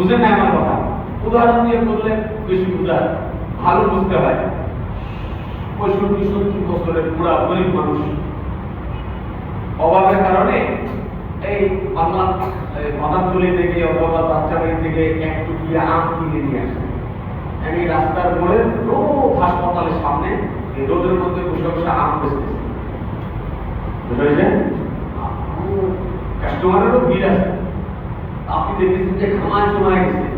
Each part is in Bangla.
বুঝেন না আমার কথা। উদাহরণ দিয়ে বললে বেশি বুঝা, ভালো বুঝতে হয়। পঁয়ষট্টি, সত্তর বছরের পুরা গরিব মানুষ। অভাবের কারণে এই বাংলা মাদারতলি থেকে অথবা বাচ্চাবাড়ি থেকে এক টুকরিয়া আম কিনে নিয়ে আসে। আমি রাস্তার মোড়ে রোজ হাসপাতালের সামনে এই রোদের মধ্যে বসে বসে আম বেচতেছে। বুঝতে পেরেছেন কাস্টমারেরও ভিড় আছে। আপনি খামায় সময় গেছে।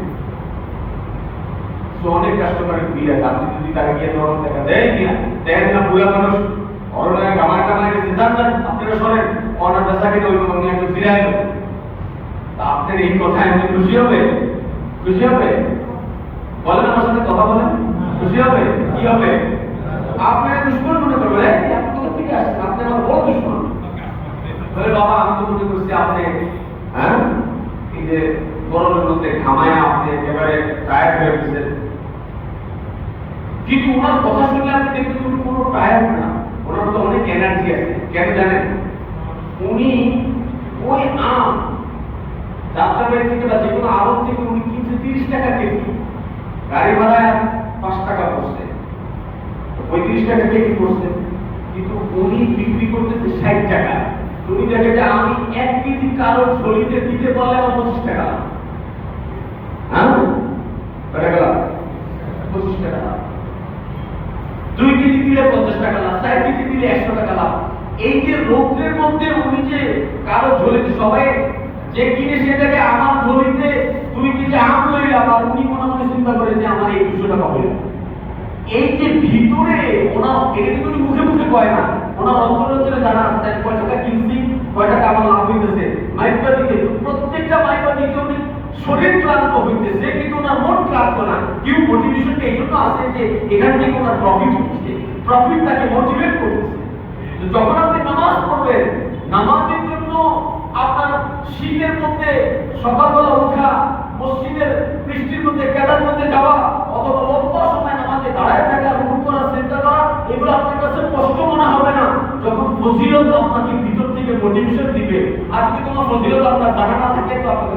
তো অনেক কাস্টমারের ভিড় আছে। আপনি যদি তাকে গিয়ে নরম দেখা দেয় কিনা দেখেন না বুয়া মানুষ অরণায় গামায় কামায় গেছে জান জান আপনারা শোনেন অনার বেচাকে ওই মনে একটু ফিরে তা আপনার এই কথায় আপনি খুশি হবে? খুশি হবে? বলেন আমার সাথে কথা বলেন। খুশি হবে? কি হবে? আপনার দুশ্মন মনে করবে "এই, আপনি তো আপনি আমার বড় দুশ্মন। বলে বাবা আমি তো মনে করছি আপনি হ্যাঁ? যে গরমের মধ্যে ঘামায় আপনি একেবারে টায়ার্ড হয়ে কিন্তু ওনার কথা শুনলে আপনি দেখবেন উনি কোনো টায়ার্ড না, ওনার তো অনেক এনার্জি আছে। কেন জানেন? উনি ওই আম যাত্রাবাড়ি থেকে বা যে কোনো থেকে উনি কিনছে তিরিশ টাকা কেজি গাড়ি ভাড়া পাঁচ টাকা পড়ছে, পঁয়ত্রিশ টাকা কেজি পড়ছে, কিন্তু উনি বিক্রি করতেছে ষাট টাকা। তুমি দেখে যে আমি এক কেজি কারও ঝুলিতে দিতে পারলে আমার পঁচিশ টাকা হ্যাঁ? পঁচিশ টাকা। দুই কেজি দিলে পঞ্চাশ টাকা লাভ, চার কেজি দিলে একশো টাকা লাভ। এই যে রোগের মধ্যে উনি যে কারও সবাই যে কিনে আমার আম উনি মনে মনে চিন্তা করে যে আমার এই দুশো টাকা হইল। এই যে ভিতরে ওনার, এটা কিন্তু মুখে মুখে কয় না, ওনার অন্তরের ভিতরে জানা আছে যে কয় টাকা কিনছি কয় টাকা আমার লাভ হইতেছে মাইপা দিকে প্রত্যেকটা মাইপা দিকে উনি শরীর ক্লান্ত হইতেছে, কিন্তু ওনার মন ক্লান্ত না। কেউ মোটিভেশনটা এই জন্য আছে যে এখান থেকে ওনার প্রফিট হচ্ছে। প্রফিট তাকে মোটিভেট করতেছে। যখন আপনি নামাজ পড়বেন, নামাজের জন্য আপনার শীতের মধ্যে সকালবেলা ওঠা, মসজিদের বৃষ্টির মধ্যে, কেদার মধ্যে যাওয়া, অথবা লম্বা সময় নামাজে দাঁড়ায় থাকা রুকু করা চিন্তা করা, এগুলো আপনার কাছে কষ্ট মনে হবে না। যখন ফজিলত আপনাকে ভিতর থেকে মোটিভেশন দিবে, আর যদি কোনো ফজিলত আপনার জানা না থাকে, তো আপনাকে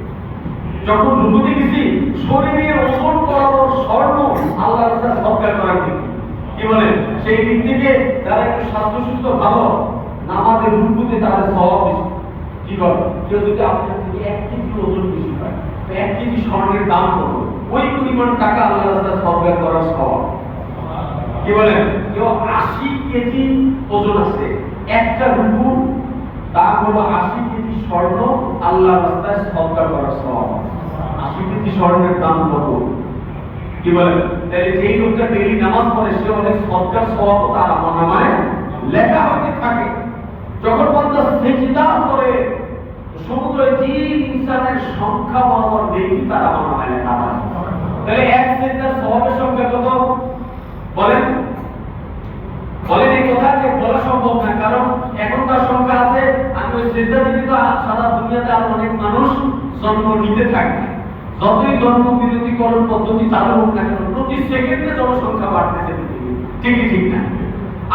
যখন রুকুতে শরীরের স্বর্ণ আল্লাহ সৎকার করার দিক কি বলে? সেই দিক থেকে যারা একটু স্বাস্থ্য সুস্থ ভালো নামাজের রুকুতে তাদের স্বভাব বেশি। কি বল? কেউ যদি আপনার থেকে এক কেজি ওজন বেশি এক কেজি স্বর্ণের দাম ওই পরিমাণ টাকা আল্লাহ রাস্তায় সৎকার করার স্বভাব। কি বলেন কেউ আশি কেজি ওজন আছে। একটা রুকুর দাম হলো আশি কেজি স্বর্ণ আল্লাহ রাস্তায় সৎকার করার স্বভাব। স্বর্ণের দাম কত? কি লোকটা নামাজ পড়ে, সে অনেক সৎকার তার লেখা হতে থাকে। যখন সেজদা করে, সমুদ্রে ইনসানের সংখ্যা বরাবর তার লেখা তাহলে এক স্বভাবের সংখ্যা কত? বলেন। বলেন এই বলা সম্ভব না, কারণ এখনকার সংখ্যা আছে। আমি ওই সেজদা দিতে তো সারা দুনিয়াতে আর অনেক মানুষ জন্ম নিতে থাকবে। যতই জন্ম বিরতিকরণ পদ্ধতি চালু হোক না কেন, প্রতি সেকেন্ডে জনসংখ্যা বাড়তেছে ঠিকই ঠিক না।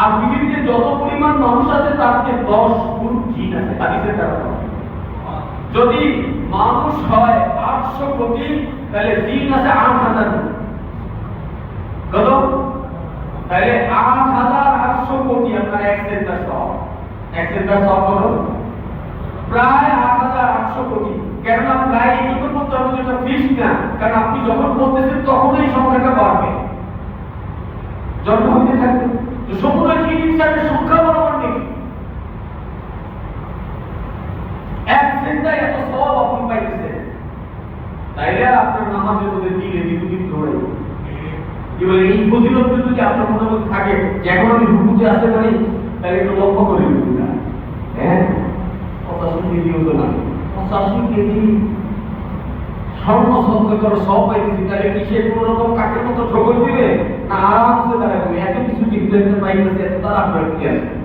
আর পৃথিবীতে যত পরিমাণ মানুষ আছে, তার চেয়ে দশ গুণ জিন আছে হাদিসের দ্বারা যদি মানুষ হয় আটশো কোটি, তাহলে জিন আছে আট হাজার। কত? তাহলে আট হাজার আটশো কোটি আপনার এক সেন্টার সব। এক সেন্টার সব প্রায় আট হাজার আটশো কোটি। কেননা প্রায় হবে যেটা ফিক্স না, কারণ আপনি যখন বলতেছেন তখন এই সংখ্যাটা বাড়বে। জন্ম হতে থাকবে। তো সমুদ্র কি ইনসানের সংখ্যা বরাবর দেখি এক সেন্টার এত সব আপনি পাইতেছেন। তাইলে আপনার নামাজের মধ্যে দিলে দ্বিগুণ ধরে। এবার এই ফজিলত যদি আপনার মনের মধ্যে থাকে, যে এখন আমি রুকুতে আসতে পারি তাহলে একটু লক্ষ্য করে দিন হ্যাঁ? পঁচাশি কেজি হতো না পঁচাশি কেজি স্বর্ণ করে সব পাইতেছি তাহলে কি সে কোনো রকম কাকের মতো ঠকর দিবে? না, আরামসে তারা এত কিছু পাইতেছি, এত তারা আপনার কি আছে?